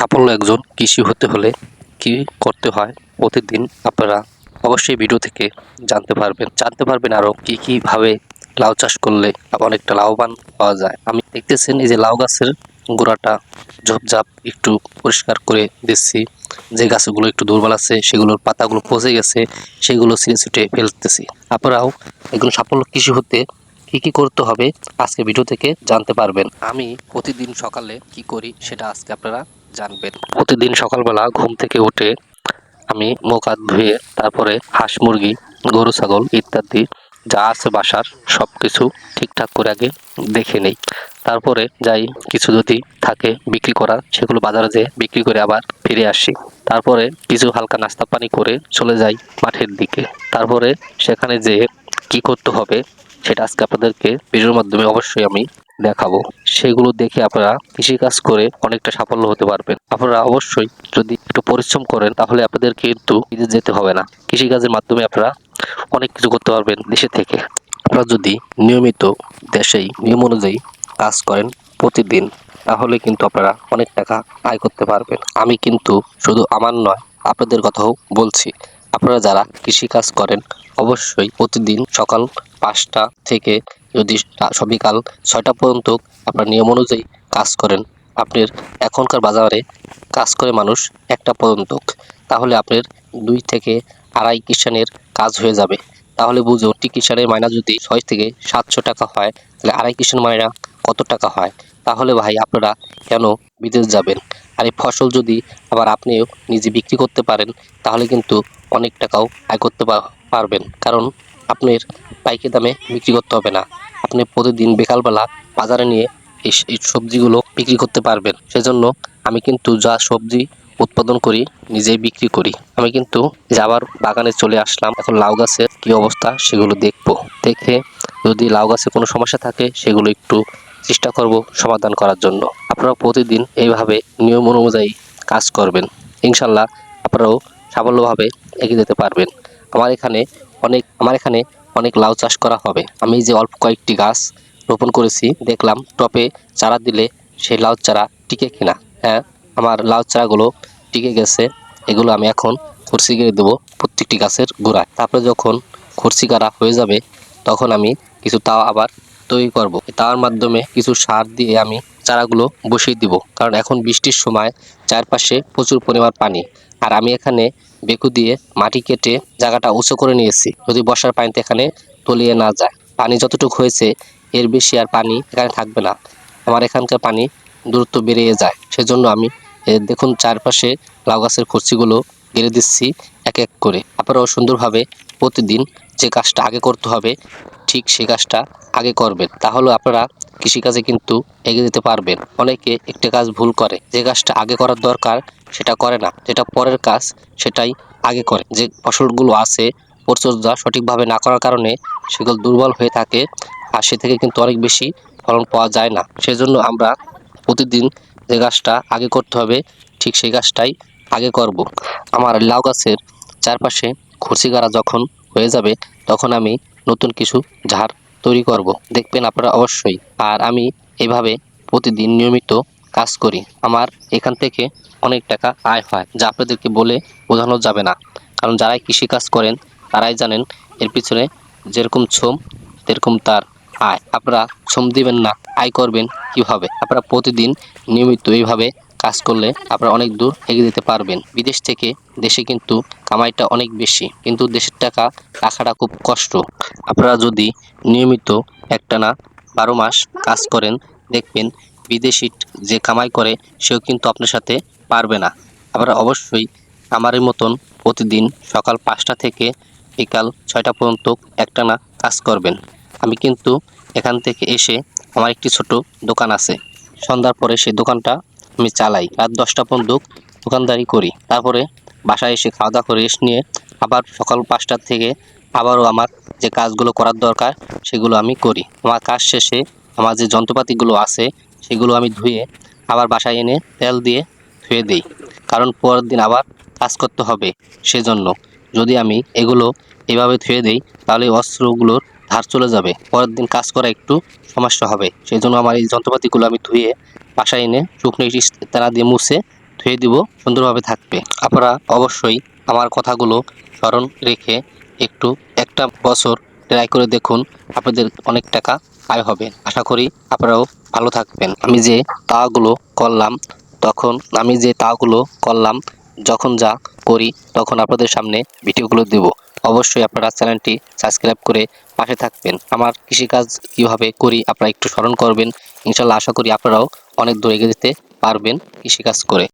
সাফল্য একজন কৃষি হতে হলে কি করতে হয় প্রতিদিন আপনারা অবশ্যই ভিডিও থেকে জানতে পারবেন। জানতে পারবেন আরও কী কীভাবে লাউ চাষ করলে অনেকটা লাভবান পাওয়া যায়। আমি দেখতেছেন এই যে লাউ গাছের গোড়াটা ঝোপঝাপ একটু পরিষ্কার করে দিচ্ছি। যে গাছগুলো একটু দুর্বল আছে, সেগুলোর পাতাগুলো পচে গেছে, সেগুলো ছিঁড়ে ছিটে ফেলতেছি। আপনারাও একজন সাফল্য কৃষি হতে কি কি করতে হবে আজকে ভিডিও থেকে জানতে পারবেন। আমি প্রতিদিন সকালে কি করি সেটা আজকে আপনারা জানবেন। প্রতিদিন সকালবেলা ঘুম থেকে উঠে আমি মুখ হাত ধুয়ে, তারপরে হাঁস মুরগি, গরু, ছাগল ইত্যাদি যা আছে বাসার সব কিছু ঠিকঠাক করে আগে দেখে নেই। তারপরে যাই কিছু যদি থাকে বিক্রি করা, সেগুলো বাজারে যেয়ে বিক্রি করে আবার ফিরে আসি। তারপরে কিছু হালকা নাস্তা পানি করে চলে যাই মাঠের দিকে। তারপরে সেখানে যেয়ে কি করতে হবে, সেটা আজকে আপনাদেরকে ভিডিওর মাধ্যমে অবশ্যই আমি দেখাবো। সেগুলো দেখে আপনারা কৃষিকাজ করে অনেকটা সাফল্য হতে পারবেন। আপনারা অবশ্যই যদি একটু পরিশ্রম করেন, তাহলে আপনাদের কিন্তু যেতে হবে না। কৃষিকাজের মাধ্যমে আপনারা অনেক কিছু করতে পারবেন দেশে থেকে। আপনারা যদি নিয়মিত দেশেই নিয়ম অনুযায়ী কাজ করেন প্রতিদিন, তাহলে কিন্তু আপনারা অনেক টাকা আয় করতে পারবেন। আমি কিন্তু শুধু আমার নয়, আপনাদের কথাও বলছি। আপনারা যারা কৃষিকাজ করেন, অবশ্যই প্রতিদিন সকাল পাঁচটা থেকে যদি রা- বিকাল ছয়টা পর্যন্ত আপনার নিয়ম অনুযায়ী কাজ করেন, আপনার এখনকার বাজারে কাজ করে মানুষ একটা পর্যন্ত, তাহলে আপনার দুই থেকে আড়াই কিষানের কাজ হয়ে যাবে। তাহলে বুঝুন একটি কিষানের মাইনা যদি ছয় থেকে সাতশো টাকা হয়, তাহলে আড়াই কিষান মাইনা কত টাকা হয়? তাহলে ভাই আপনারা কেন বিদেশ যাবেন? আর এই ফসল যদি আবার আপনিও নিজে বিক্রি করতে পারেন, তাহলে কিন্তু অনেক টাকাও আয় করতে পারবেন। কারণ আপনার পাইকারি দামে বিক্রি করতে হবে না। আপনি প্রতিদিন বিকালবেলা বাজারে নিয়ে এই সবজিগুলো বিক্রি করতে পারবেন। সেজন্য আমি কিন্তু যা সবজি উৎপাদন করি, নিজেই বিক্রি করি। আমি কিন্তু এই যে আবার বাগানে চলে আসলাম, এখন লাউ গাছের কি অবস্থা সেগুলো দেখব। দেখে যদি লাউ গাছে কোনো সমস্যা থাকে, সেগুলো একটু চেষ্টা করব সমাধান করার জন্য। আপনারা প্রতিদিন এইভাবে নিয়ম অনুযায়ী কাজ করবেন। ইনশাল্লাহ আপনারাও সাফল্যভাবে এগিয়ে যেতে পারবেন। আমার এখানে অনেক, আমার এখানে অনেক লাউ চাষ করা হবে। আমি যে অল্প কয়েকটি গাছ রোপণ করেছি, দেখলাম টপে চারা দিলে সেই লাউ চারা টিকে কিনা। হ্যাঁ আমার লাউ চারাগুলো টিকে গেছে, এগুলো আমি এখন খুরসি গেড়ে দেবো প্রত্যেকটি গাছের গোড়ায়। তারপরে যখন খুরসি গাড়া হয়ে যাবে, তখন আমি কিছু তাও আবার তৈরি করব। তার মাধ্যমে কিছু সার দিয়ে আমি চারাগুলো বসিয়ে দিব। কারণ এখন বৃষ্টির সময় চারপাশে প্রচুর পরিমাণ পানি। আর আমি এখানে বেকু দিয়ে মাটি কেটে জায়গাটা উঁচু করে নিয়েছি। যদি বর্ষার পানিতে এখানে তলিয়ে না যায় পানি যতটুকু হয়েছে এর বেশি আর পানি এখানে থাকবে না। আমার এখানকার পানি দূরত্ব বেরিয়ে যায়। সেজন্য আমি দেখুন চারপাশে লাউ গাছের কচি,গুলো গেড়ে দিচ্ছি এক এক করে। আপনারাও সুন্দরভাবে প্রতিদিন যে কাজটা আগে করতে হবে, ঠিক সেই কাজটা আগে করবেন। তাহলে আপনারা কৃষিকাজে কিন্তু এগিয়ে যেতে পারবেন। অনেকে একটা কাজ ভুল করে, যে কাজটা আগে করার দরকার সেটা করে না, যেটা পরের কাজ সেটাই আগে করে। যে ফসলগুলো আছে, পরিচর্যা সঠিকভাবে না করার কারণে সেগুলো দুর্বল হয়ে থাকে, আর সে থেকে কিন্তু অনেক বেশি ফলন পাওয়া যায় না। সেজন্য আমরা প্রতিদিন যে গাছটা আগে করতে হবে, ঠিক সেই গাছটাই আগে করব। আমার লাউ গাছের চারপাশে খুরসি গাড়া যখন হয়ে যাবে, তখন আমি নতুন কিছু ঝাড় তৈরি করব। দেখবেন আপনারা অবশ্যই। আর আমি এইভাবে প্রতিদিন নিয়মিত কাজ করি। আমার এখান থেকে অনেক টাকা আয় হয়, যা আপনাদেরকে বলে বোঝানো যাবে না। কারণ যারাই কৃষিকাজ করেন, তারাই জানেন এর পিছনে যেরকম শ্রম, তেরকম তার আয়। আপনারা শ্রম দিবেন না, আয় করবেন কীভাবে? আপনারা প্রতিদিন নিয়মিত এইভাবে কাজ করলে আপনারা অনেক দূর এগিয়ে যেতে পারবেন। বিদেশ থেকে দেশে কিন্তু কামাইটা অনেক বেশি, কিন্তু দেশের টাকা রাখাটা খুব কষ্ট। আপনারা যদি নিয়মিত একটানা বারো মাস কাজ করেন, দেখবেন বিদেশি যে কামাই করে, সেও কিন্তু আপনার সাথে পারবে না। আপনারা অবশ্যই আমারই মতন প্রতিদিন সকাল পাঁচটা থেকে বিকাল ছয়টা পর্যন্ত একটানা কাজ করবেন। আমি কিন্তু এখান থেকে এসে আমার একটি ছোট দোকান আছে। সন্ধ্যার পরে সেই দোকানটা আমি চালাই। রাত দশটা পর্যন্ত দোকানদারি করি। তারপরে বাসায় এসে খাওয়া দাওয়া করে রেস্ট নিয়ে আবার সকাল পাঁচটার থেকে আবারও আমার যে কাজগুলো করার দরকার, সেগুলো আমি করি। আমার কাজ শেষে আমার যে যন্ত্রপাতিগুলো আছে, সেগুলো আমি ধুয়ে আবার বাসায় এনে তেল দিয়ে ধুয়ে দিই। কারণ পরের দিন আবার কাজ করতে হবে সেজন্য। যদি আমি এগুলো এভাবে ধুয়ে দিই, তাহলে অস্ত্রগুলোর ধার চলে যাবে। পরের দিন কাজ করা একটু সমস্যা হবে। সেই জন্য আমার এই যন্ত্রপাতিগুলো আমি ধুয়ে বাসায় এনে শুকনো ইট তারা দিয়ে মুছে ধুয়ে দিব, সুন্দরভাবে থাকবে। আপনারা অবশ্যই আমার কথাগুলো স্মরণ রেখে একটু একটা বছর ট্রাই করে দেখুন, আপনাদের অনেক টাকা আয় হবে। আশা করি আপনারাও ভালো থাকবেন। আমি যে তাওয়াগুলো করলাম, তখন আমি যে তাওয়াগুলো করলাম, যখন যা করি, তখন আপনাদের সামনে ভিডিওগুলো দেব। অবশ্যই আপনারা চ্যানেলটি সাবস্ক্রাইব করে পাশে থাকবেন। আমার কৃষিকাজ কীভাবে করি, আপনারা একটু স্মরণ করবেন। ইনশাল্লাহ আশা করি আপনারাও অনেক দূরে এগিয়ে যেতে পারবেন কৃষিকাজ করে।